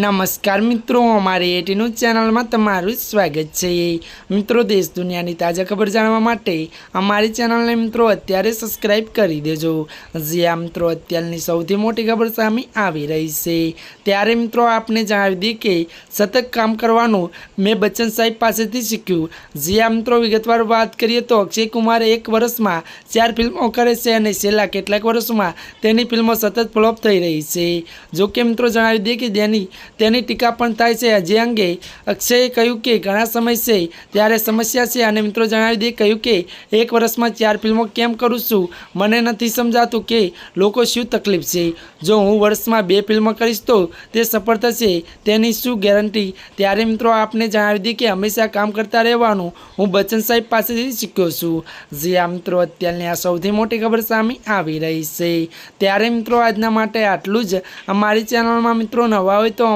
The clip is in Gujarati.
નમસ્કાર મિત્રો, અમારી એટીનું ચેનલમાં તમારું સ્વાગત છે. મિત્રો, દેશ દુનિયાની તાજા ખબર જાણવા માટે અમારી ચેનલને મિત્રો અત્યારે સબસ્ક્રાઈબ કરી દેજો. જે આ મિત્રો અત્યારની સૌથી મોટી ખબર સામે આવી રહી છે. ત્યારે મિત્રો, આપને જણાવી દઈએ કે સતત કામ કરવાનું મેં બચ્ચન સાહેબ પાસેથી શીખ્યું. જે આ મિત્રો વિગતવાર વાત કરીએ તો અક્ષય કુમારે એક વર્ષમાં ચાર ફિલ્મો કરે છે અને છેલ્લા કેટલાક વર્ષોમાં તેની ફિલ્મો સતત ફ્લોપ થઈ રહી છે. જોકે મિત્રો, જણાવી દઈએ કે તેની તેની ટીકા પણ થાય છે. જે અંગે અક્ષયે કહ્યું કે ઘણા સમય છે ત્યારે સમસ્યા છે અને મિત્રો જણાવી દે કહ્યું કે એક વર્ષમાં ચાર ફિલ્મો કેમ કરું છું? મને નથી સમજાતું કે લોકો શું તકલીફ છે. જો હું વર્ષમાં બે ફિલ્મો કરીશ તો તે સફળ થશે, તેની શું ગેરંટી? ત્યારે મિત્રો આપને જણાવી દઈએ કે હંમેશા કામ કરતા રહેવાનું હું બચ્ચન સાહેબ પાસેથી શીખ્યો છું. જે આ મિત્રો, અત્યારની આ સૌથી મોટી ખબર સામે આવી રહી છે. ત્યારે મિત્રો આજના માટે આટલું જ. અમારી ચેનલમાં મિત્રો નવા હોય તો